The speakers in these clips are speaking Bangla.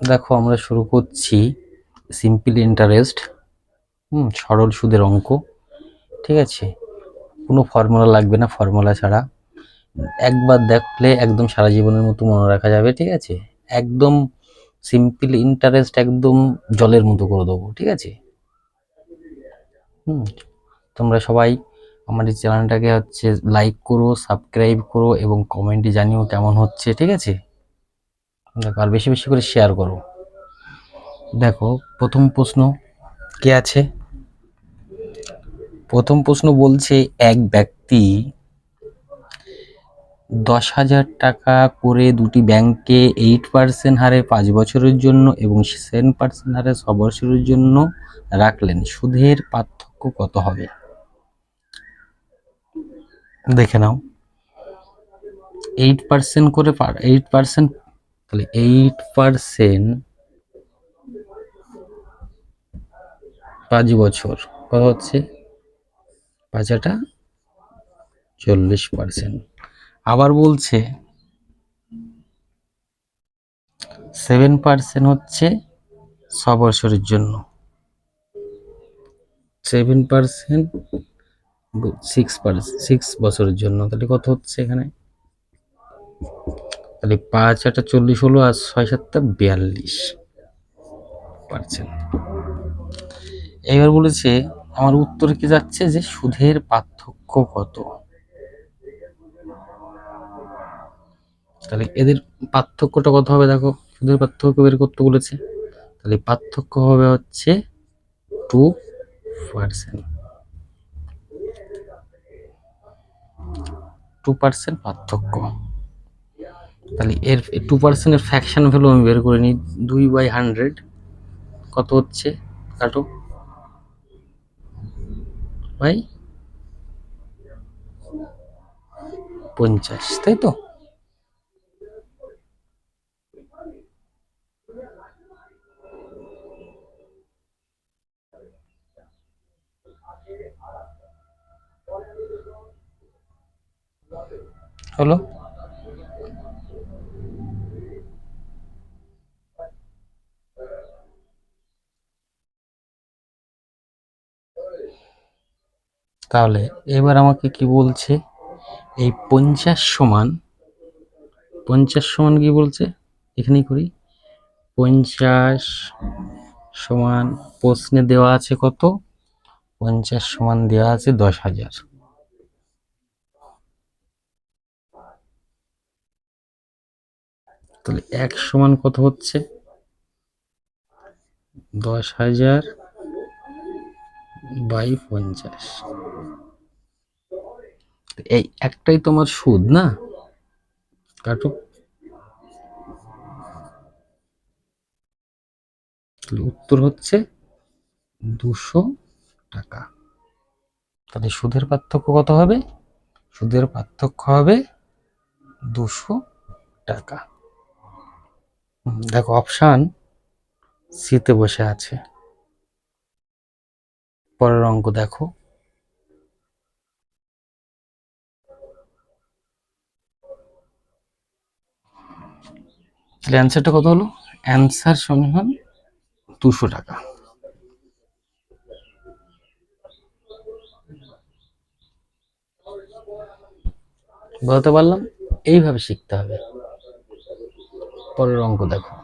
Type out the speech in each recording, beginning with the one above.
দেখো আমরা শুরু করছি সিম্পল ইন্টারেস্ট হুম, সরল সুদের অঙ্ক, ঠিক আছে? কোনো ফর্মুলা লাগবে না ফর্মুলা ছাড়া। একবার দেখলে একদম সারা জীবনের মতো মনে রাখা যাবে, ঠিক আছে? একদম সিম্পল ইন্টারেস্ট একদম জলের মতো করে দেবো, ঠিক আছে? হুম, তোমরা সবাই আমার এই চ্যানেলটাকে হচ্ছে লাইক করো সাবস্ক্রাইব করো এবং কমেন্টে জানিও কেমন হচ্ছে, ঠিক আছে? দেখো, আর বেশি বেশি করে শেয়ার করো। দেখো, প্রথম প্রশ্ন কে আছে? প্রথম প্রশ্ন বলছে, এক ব্যক্তি দশ হাজার টাকা করে দুটি ব্যাংকে এইট পার্সেন্ট হারে পাঁচ বছরের জন্য এবং সেভেন পার্সেন্ট হারে ছ বছরের জন্য রাখলেন। সুদের পার্থক্য কত হবে? দেখে নাও। এইট পার্সেন্ট করে এইট পার্সেন্ট তাহলে এইট পার্সেন্ট পাঁচ বছর, কত হচ্ছে? পাঁচাটা চল্লিশ পার্সেন্ট আবার বলছে সেভেন পার্সেন্ট হচ্ছে ছ বছরের জন্য। Seven percent six percent six বছরের জন্য। তাহলে কত হচ্ছে এখানে? তাহলে পাঁচ আটটা চল্লিশ হলো আর ছয় সাতটা বিয়াল্লিশ পার্সেন্ট। এবার বলেছে, আমার উত্তর কি যাচ্ছে যে সুদের পার্থক্য কত? তাহলে এদের পার্থক্যটা কত হবে দেখো, সুদের পার্থক্য বের করতে বলেছে। তাহলে পার্থক্য হবে হচ্ছে টু পার্সেন্ট। টু পার্সেন্ট পার্থক্য। তাহলে এর টু পার্সেন্টের ফ্যাকশন ভ্যালু আমি বের করে নিই দুই বাই হান্ড্রেড কত হচ্ছে? কাটো। বাই পঞ্চাশ, তাই তো? হলো? তাহলে এবার আমাকে কি বলছে? এই পঞ্চাশ সমান পঞ্চাশ সমান কি বলছে? এখানেই করি। পঞ্চাশ সমান প্রশ্নে দেওয়া আছে কত? পঞ্চাশ সমান দেওয়া আছে দশ হাজার। তাহলে এক সমান কত হচ্ছে? দশ হাজার বাই পঞ্চাশ। এই একটাই তোমার সুদ না? কাটো তাহলে উত্তর হচ্ছে দুশো টাকা। তাহলে সুদের পার্থক্য কত হবে? সুদের পার্থক্য হবে দুশো টাকা। দেখো, অপশান সিতে বসে আছে। পরের অঙ্ক দেখো। তাহলে অ্যান্সারটা কত হলো? অ্যান্সার সমান দুশো টাকা। বলতে পারলাম? এইভাবে শিখতে হবে। পরের অঙ্ক দেখো।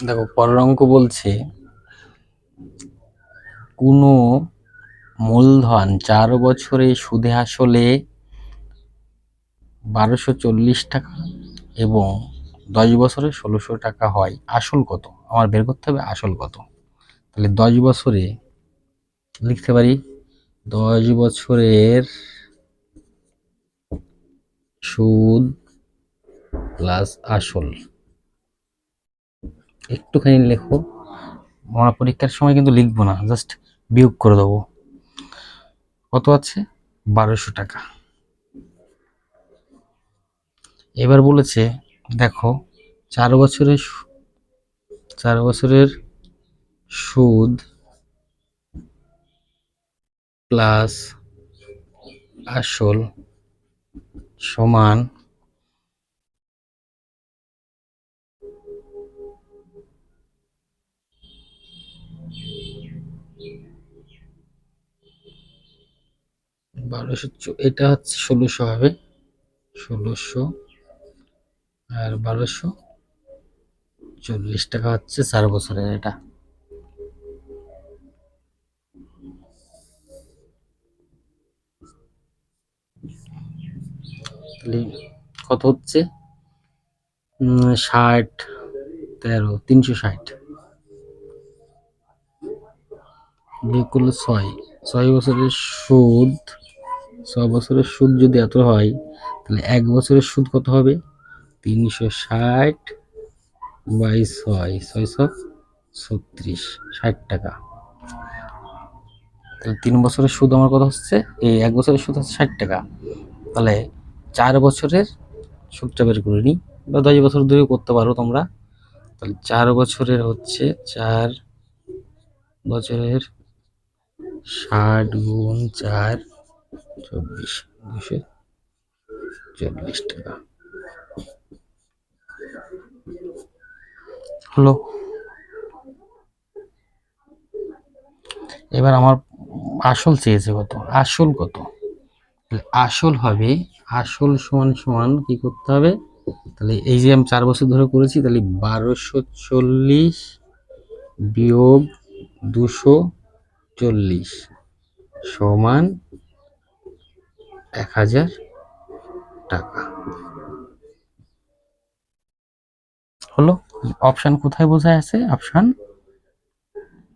দেখো, পরের অঙ্ক বলছে কোনো মূলধন চার বছরে সুদে আসলে বারোশো চল্লিশ টাকা এবং দশ বছরে ষোলোশো টাকা হয়। আসল কত? আমার বের করতে হবে আসল কত? তাহলে দশ বছরে লিখতে পারি দশ বছরের সুদ প্লাস আসল। একটুখানি লেখো। আমরা পরীক্ষার সময় কিন্তু লিখব না জাস্ট বিয়োগ করে দেবো। কত আছে? বারোশো টাকা। এবার বলেছে, দেখো, চার বছরের চার বছরের সুদ প্লাস আসল সমান বারোশো এটা হচ্ছে ষোলোশো হবে। ষোলোশো আর বারোশো চল্লিশ টাকা হচ্ছে চার বছরের এটা। তাহলে কত হচ্ছে? ষাট, তেরো, তিনশো ষাট। বিয়োগ করলে ছয়। ছয় বছরের সুদ ছয় বছরের সুদ যদি এত হয়, তাহলে এক বছরের সুদ কত হবে? তিনশো ষাট বাই ছয়, ছয়শো ছত্রিশ, ষাট টাকা। তাহলে তিন বছরের সুদ আমার কত হচ্ছে? এই এক বছরের সুদ হচ্ছে ষাট টাকা। তাহলে চার বছরের সুদটা বের করে নিই, বা দশ বছর ধরেও করতে পারো তোমরা। তাহলে চার বছরের হচ্ছে চার বছরের ষাট গুণ চার চব্বিশ দুশো চল্লিশ টাকা। হলো। এবার আমার আসল চেয়েছে কত? আসল কত? আসল হবে, আসল সমান সমান কি করতে হবে? তাহলে এই যে আমি চার বছর ধরে করেছি, তাহলে বারোশো চল্লিশ বিয়োগ দুশো চল্লিশ সমান এক হাজার টাকা। হলো অপশন কোথায় বোঝা আছে? অপশন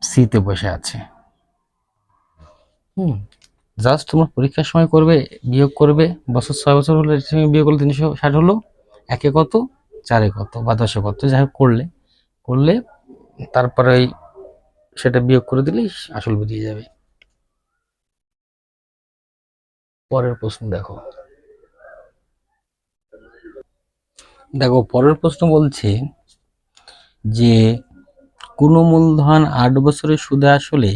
সিতে বসে আছে। হুম জাস্ট তোমার পরীক্ষার সময় করবে, বিয়োগ করবে, বছর ছয় বছর হলে বিয়োগ করলে তিনশো ষাট হলো, একে কত? চারে কত বা দশে কত? যাই হোক, করলে। করলে তারপরে সেটা বিয়োগ করে দিলেই আসল বেরিয়ে যাবে। পরের প্রশ্ন দেখো। দেখো, পরের প্রশ্ন বলছে যে, কোনো মূলধন আট বছরের সুদে আসলে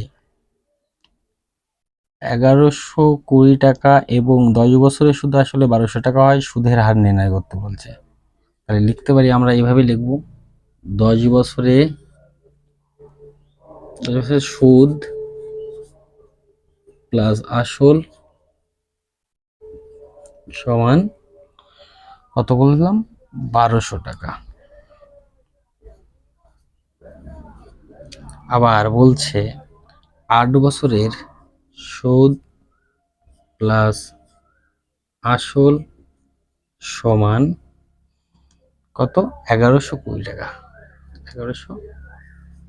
এগারোশো কুড়ি টাকা এবং দশ বছরের সুদে আসলে বারোশো টাকা হয়, সুদের হার নির্ণয় করতে বলছে। তাহলে লিখতে পারি, আমরা এইভাবে লিখব। দশ বছরে, দশ বছরের সুদ প্লাস আসল সমান কত বললাম বারোশো টাকা। আবার বলছে, আট বছরের সুদ প্লাস আসল সমান কত? এগারোশো কুড়ি টাকা। এগারোশো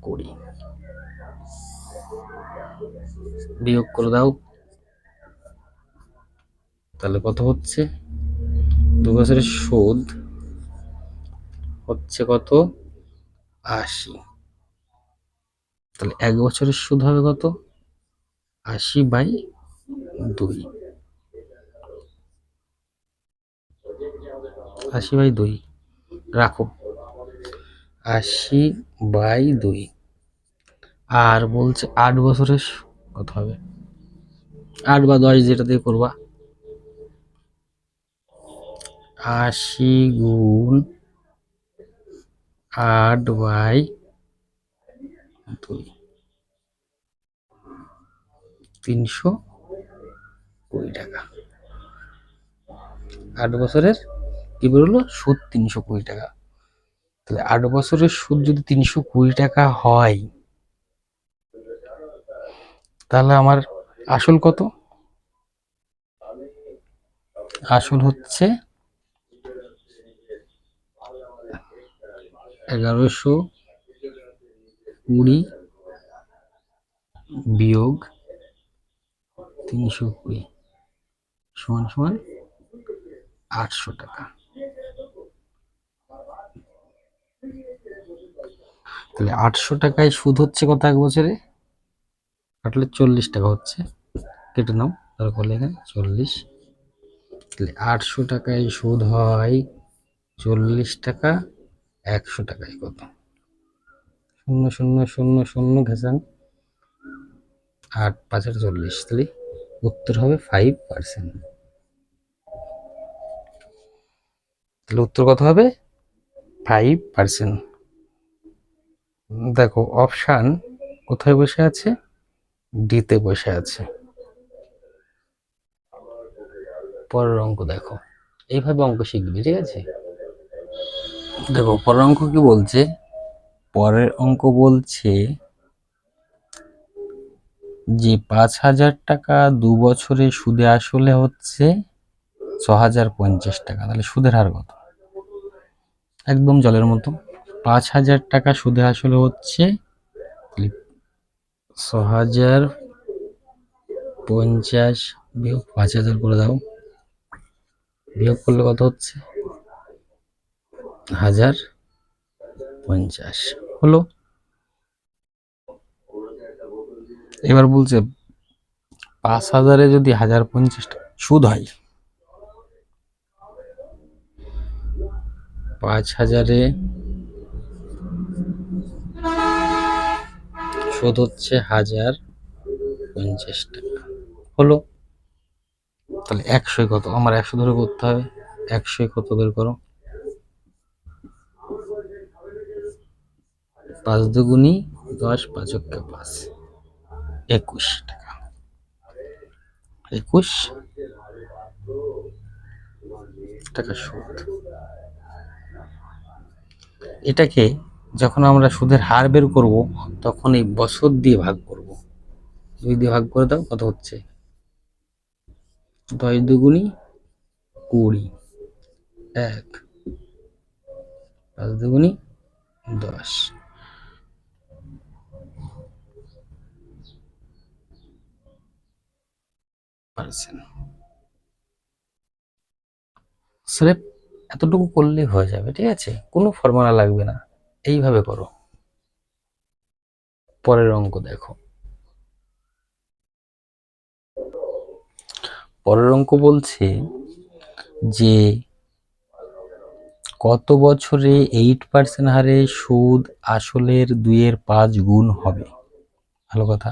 কুড়ি। বিয়োগ করে দাও তাহলে কত হচ্ছে? দু বছরের সুদ হচ্ছে কত? আশি। তাহলে এক বছরের সুদ হবে কত? আশি বাই দুই। আশি বাই দুই। রাখো। আশি বাই দুই। আর বলছে আট বছরের কত হবে? আট বা দশ যেটা দিয়ে করবা। আশি গুণ আট বাই দুই। তিনশো কুড়ি টাকা। আট বছরের কি বেরোলো? সুদ তিনশো কুড়ি টাকা। তাহলে আট বছরের সুদ যদি তিনশো কুড়ি টাকা হয়, তাহলে আমার আসল কত? আসল হচ্ছে এগারোশো কুড়ি বিয়োগ তিনশো কুড়ি সমান সমান আটশো টাকা। তাহলে আটশো টাকায় সুদ হচ্ছে কত এক বছরে? কাটলে চল্লিশ টাকা হচ্ছে। কেটে নাও, তারপর লেখেন চল্লিশ। তাহলে আটশো টাকায় সুদ হয় চল্লিশ টাকা একশো টাকায় কত? শূন্য শূন্য শূন্য শূন্য ঘেসান আট পাঁচের চল্লিশ তাহলে উত্তর হবে ফাইভ পার্সেন্ট তাহলে উত্তর কত হবে? ফাইভ পার্সেন্ট দেখো অপশান কোথায় বসে আছে? ডিতে বসে আছে। পরের অঙ্ক দেখো। এইভাবে অঙ্ক শিখবি ঠিক আছে? দেখো, পরের অঙ্ক কি বলছে? পরের অঙ্ক বলছে যে পাঁচ হাজার টাকা দু বছরে সুদে আসলে হচ্ছে ছ হাজার পঞ্চাশ টাকা। তাহলে সুদের হার কত? একদম জলের মতো। পাঁচ হাজার টাকা সুদে আসলে হচ্ছে ছ হাজার পঞ্চাশ বিয়োগ পাঁচ হাজার করে দাও। বিয়োগ করলে কত হচ্ছে? হাজার পঞ্চাশ। হলো? এবার বলছে, পাঁচ হাজারে যদি হাজার পঞ্চাশ টাকা সুদ হয়, পাঁচ হাজারে সুদ হচ্ছে হাজার পঞ্চাশ টাকা। হলো? তাহলে একশোয় কত? আমার একশো ধরে করতে হবে, একশোয় কত বের করো? পাঁচ দুগুনি দশ পাঁচককে পাঁচ। একুশ টাকা। একুশ টাকা সুদ। এটাকে যখন আমরা সুদের হার বের করব, তখন এই বছর দিয়ে ভাগ করব। দুই দিয়ে ভাগ করে দাও, কত হচ্ছে? দশ দুগুনি কুড়ি। এক। পাঁচ দুগুনি দশ। পার্সেন্ট স্রেফ এতটুকু করলেই হয়ে যাবে, ঠিক আছে? কোনো ফর্মুলা লাগবে না। এইভাবে করো। পরের অঙ্ক দেখো। পরের অঙ্ক বলছে যে কত বছরে এইট পার্সেন্ট হারে সুদ আসলের দুইয়ের পাঁচ গুণ হবে? ভালো কথা।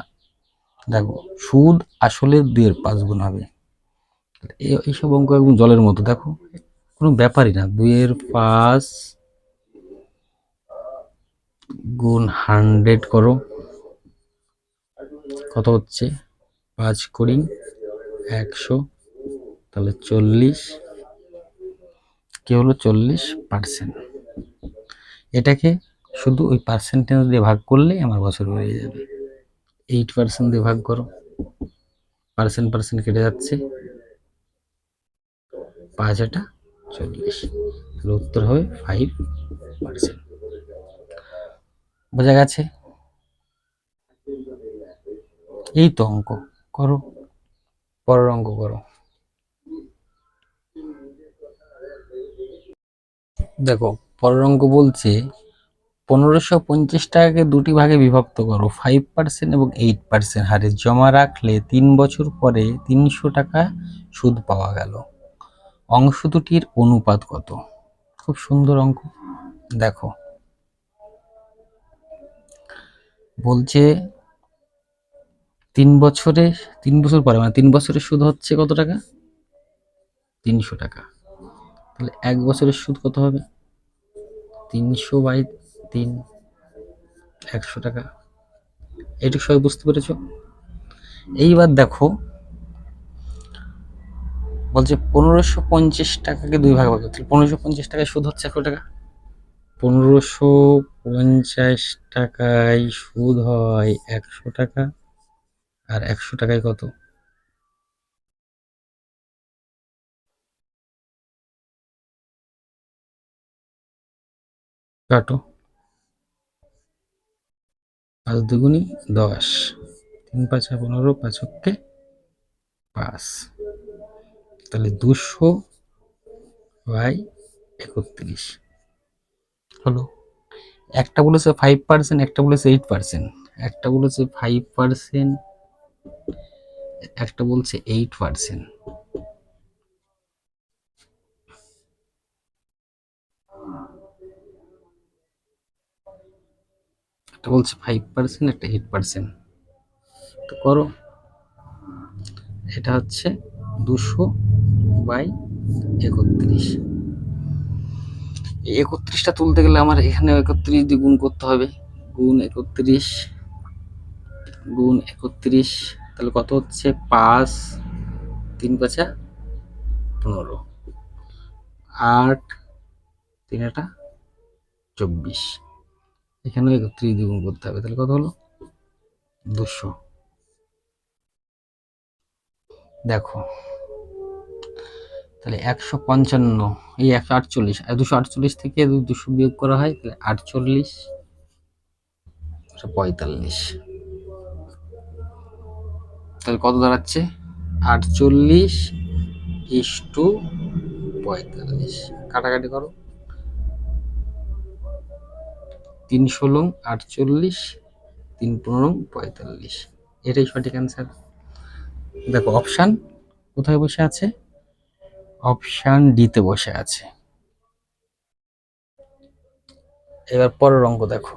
দেখো, সুদ আসলের দুইয়ের পাঁচ গুণ হবে। এইসব অঙ্ক একদম জলের মতো, দেখো। কোনো ব্যাপারই না, দুইয়ের পাঁচ গুণ হান্ড্রেড করো। কত হচ্ছে? পাঁচ কুড়ি, একশো, তাহলে চল্লিশ। কি হলো? চল্লিশ পার্সেন্ট এটাকে শুধু ওই পার্সেন্টেজ দিয়ে ভাগ করলে আমার বছর বেরিয়ে যাবে। এইট পার্সেন্ট দিয়ে ভাগ করো। পার্সেন্ট পার্সেন্ট কেটে যাচ্ছে। পাঁচ এটা চল্লিশ। তাহলে উত্তর হবে ফাইভ পার্সেন্ট বোঝা গেছে? এই তো অঙ্ক। করো। পরের অঙ্ক করো। দেখো, পরের অঙ্ক বলছে পনেরোশো পঞ্চাশ টাকাকে দুটি ভাগে বিভক্ত করো ফাইভ পার্সেন্ট এবং এইট পার্সেন্ট হারে জমা রাখলে তিন বছর পরে তিনশো টাকা সুদ পাওয়া গেল। অংশ দুটির অনুপাত কত? খুব সুন্দর অঙ্ক। দেখো। বলছে তিন বছরে, তিন বছর পরে মানে তিন বছরের সুদ হচ্ছে কত টাকা? তিনশো টাকা। তাহলে এক বছরের সুদ কত হবে? তিনশো বাই তিন, একশো টাকা। এইটুকু সবাই বুঝতে পেরেছ? এইবার দেখো, বলছে পনেরোশো পঞ্চাশ টাকাকে দুই ভাগ ভাগ করতে পনেরোশো পঞ্চাশ টাকায় সুদ হচ্ছে একশো টাকা। পনেরোশো পঞ্চাশ টাকায় সুদ হয় একশো টাকা। আর একশো টাকায় কত? কাটো। পাঁচ দুগুনি দশ। তিন পাঁচা পনেরো পাঁচককে পাঁচ। তাহলে দুশো বাই একত্রিশ। হলো। একটা বলেছে ফাইভ পার্সেন্ট একটা বলেছে এইট পার্সেন্ট একটা বলেছে ফাইভ পার্সেন্ট একটা বলছে এইট পার্সেন্ট একটা বলছে ফাইভ পার্সেন্ট একটা এইট পার্সেন্ট তো করো। এটা হচ্ছে দুশো বাই একত্রিশ। এই একত্রিশটা তুলতে গেলে আমার এখানে একত্রিশ দিয়ে গুণ করতে হবে। গুণ একত্রিশ গুণ একত্রিশ, তাহলে কত হচ্ছে? পাঁচ, তিন পাঁচা পনেরো। আট, তিন এটা চব্বিশ। এখানেও একত্রিশ দ্বিগুণ করতে হবে। তাহলে কত হলো? দুশো। দেখো, তাহলে একশো পঞ্চান্ন, এই একশো আটচল্লিশ দুশো আটচল্লিশ থেকে দুশো বিয়োগ করা হয়, তাহলে আটচল্লিশ পঁয়তাল্লিশ। তাহলে কত দাঁড়াচ্ছে? আটচল্লিশ ইস টু পঁয়তাল্লিশ। কাটাকাটি করো। তিন ষোলো, আটচল্লিশ, তিন পনেরো, পঁয়তাল্লিশ। এটাই সঠিক অ্যান্সার দেখো অপশান কোথায় বসে আছে? অপশান ডিতে বসে আছে। এবার পরের অঙ্ক দেখো।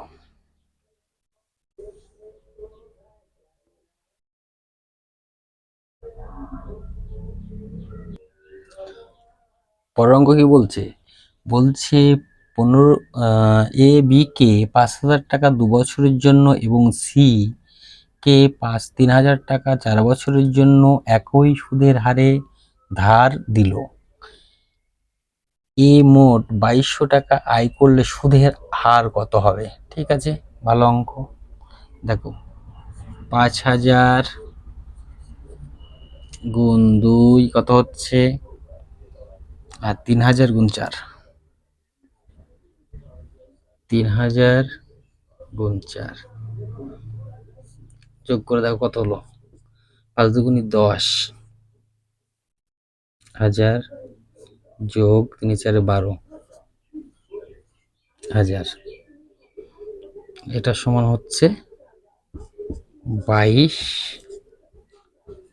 পরের অঙ্ক কি বলছে? বলছে পনেরো এ, বি, কে পাঁচ হাজার টাকা দু বছরের জন্য এবং সি, কে পাঁচ, তিন হাজার টাকা চার বছরের জন্য একই সুদের হারে ধার দিল। এ মোট বাইশশো টাকা আয় করলে সুদের হার কত হবে? ঠিক আছে, ভালো অঙ্ক। দেখো, পাঁচ হাজার গুণ দুই কত হচ্ছে? আর তিন হাজার গুণ চার। তিন হাজার গুণ চার। যোগ করে দেখো কত হলো? পাঁচ দুগুণি দশ। হাজার যোগ তিন চারে বারো। হাজার। এটা সমান হচ্ছে বাইশ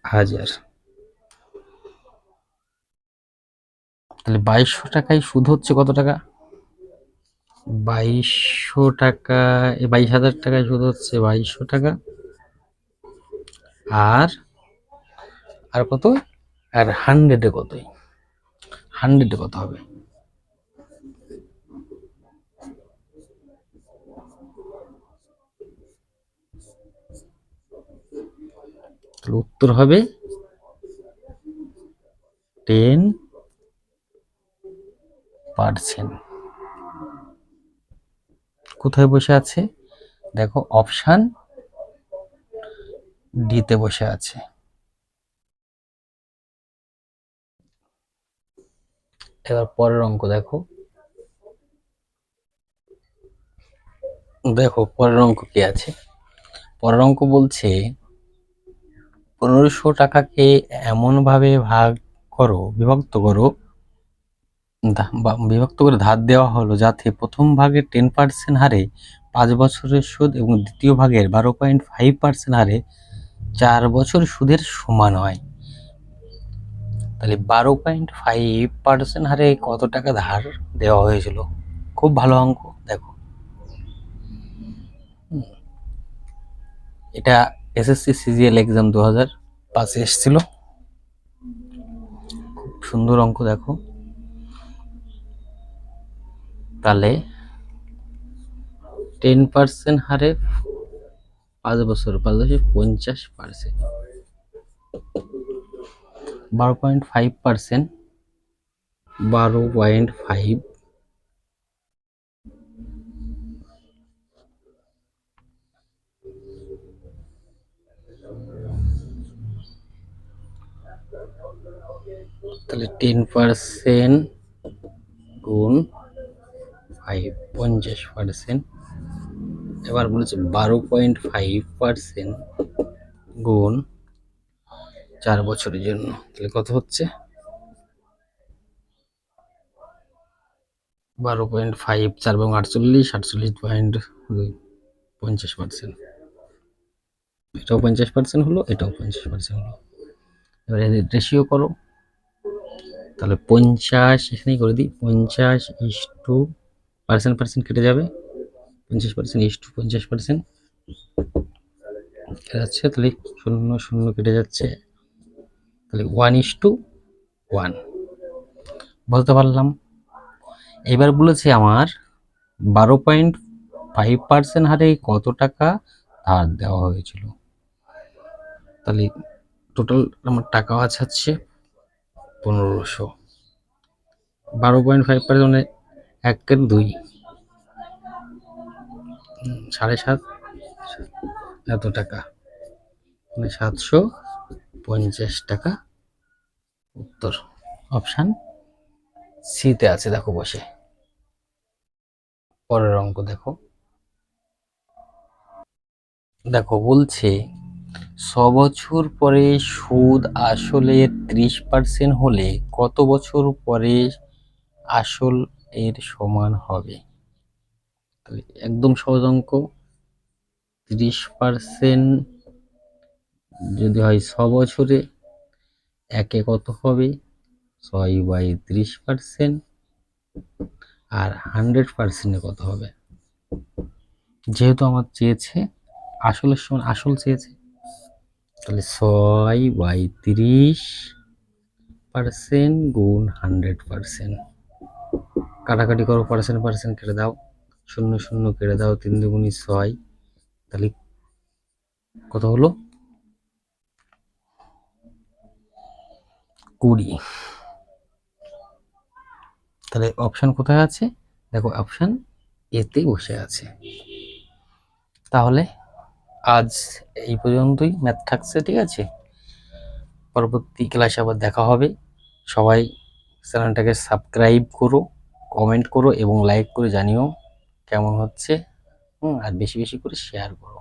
হাজার। তাহলে বাইশশো টাকায় সুদ হচ্ছে কত টাকা? বাইশশো টাকা বাইশ হাজার টাকায় সুদ হচ্ছে বাইশশো টাকা। আর আর কত? আর হান্ড্রেডে কতই? হান্ড্রেডে কত হবে? উত্তর হবে টেন পার্সেন্ট কোথায় বসে আছে? দেখো অপশান ডিতে বসে আছে। এবার পরের অঙ্ক দেখো। দেখো, পরের অঙ্ক কি আছে? পরের অঙ্ক বলছে, পনেরোশো টাকাকে এমনভাবে ভাগ করো, বিভক্ত করো বিভক্ত করে ধার দেওয়া হলো যাতে প্রথম ভাগের টেন পার্সেন্ট হারে পাঁচ বছরের সুদ এবং দ্বিতীয় ভাগের বারো পয়েন্ট ফাইভ পার্সেন্ট হারে চার বছর সুদের সমান হয়। তাহলে বারো পয়েন্ট ফাইভ পার্সেন্ট হারে কত টাকা ধার দেওয়া হয়েছিল? খুব ভালো অঙ্ক, দেখো। এটা এসএসসি সিজিএল এক্সাম দু হাজার পাঁচে এসেছিল। খুব সুন্দর অঙ্ক, দেখো। তাহলে টেন পার্সেন্ট হারে পাঁচ বছর পাঁচ বছর পঞ্চাশ পার্সেন্ট বারো পয়েন্ট ফাইভ পার্সেন্ট বারো পয়েন্ট ফাইভ তাহলে টেন পার্সেন্ট গুণ ফাইভ পঞ্চাশ পার্সেন্ট এবার বলেছে বারো পয়েন্ট ফাইভ পার্সেন্ট গুণ চার বছরের জন্য। তাহলে কত হচ্ছে? বারো পয়েন্ট ফাইভ চার এবং আটচল্লিশ আটচল্লিশ পয়েন্ট দুই পঞ্চাশ পার্সেন্ট এটাও পঞ্চাশ পার্সেন্ট হলো, এটাও পঞ্চাশ পার্সেন্ট হলো। এবার এদের রেশিও করো। তাহলে পঞ্চাশ, এখানেই করে দিই, পঞ্চাশ ইস টু পার্সেন্ট পার্সেন্ট কেটে যাবে, পঞ্চাশ পার্সেন্ট ইস টু পঞ্চাশ পার্সেন্ট। কেটে যাচ্ছে, তাহলে শূন্য শূন্য কেটে যাচ্ছে। তাহলে ওয়ান ইস টু ওয়ান বলতে পারলাম। এবার বলেছে আমার বারো পয়েন্ট ফাইভ পার্সেন্ট হারে কত টাকা ধার দেওয়া হয়েছিল? তাহলে টোটাল আমার টাকা আছে হচ্ছে পনেরোশো। বারো পয়েন্ট ফাইভ পার্সেন্ট একের দুই। সাড়ে সাত? এত টাকা। মানে সাতশো পঞ্চাশ টাকা। উত্তর। অপশান সিতে আছে, দেখো বসে। পরের অঙ্ক দেখো। দেখো, বলছে ছ বছর পরে সুদ আসলে ত্রিশ পার্সেন্ট হলে কত বছর পরে আসল এর সমান হবে। তাহলে একদম সহজ অঙ্ক। ত্রিশ পার্সেন্ট যদি হয় ছ বছরে, একে কত হবে? ছয় বাই ত্রিশ পার্সেন্ট আর হান্ড্রেড পার্সেন্টে কত হবে? যেহেতু আমার চেয়েছে আসলের সমান আসল চেয়েছে, তাহলে ছয় বাই তিরিশ পার্সেন্ট গুণ হান্ড্রেড পার্সেন্ট কাটাকাটি করো, পার্সেন্ট পার্সেন্ট কেটে দাও। শূন্য শূন্য কেটে দাও, তিন দুগুণি ছয়। তাহলে কত হলো? কুড়ি। তাহলে অপশান কোথায় আছে? দেখো অপশান এতে বসে আছে। তাহলে আজ এই পর্যন্তই। ম্যাথ থাকছে, ঠিক আছে? পরবর্তী ক্লাসে আবার দেখা হবে। সবাই চ্যানেলটাকে সাবস্ক্রাইব করো। কমেন্ট করো এবং লাইক করে জানিও কেমন হচ্ছে, হুম, আর বেশি বেশি করে শেয়ার করো।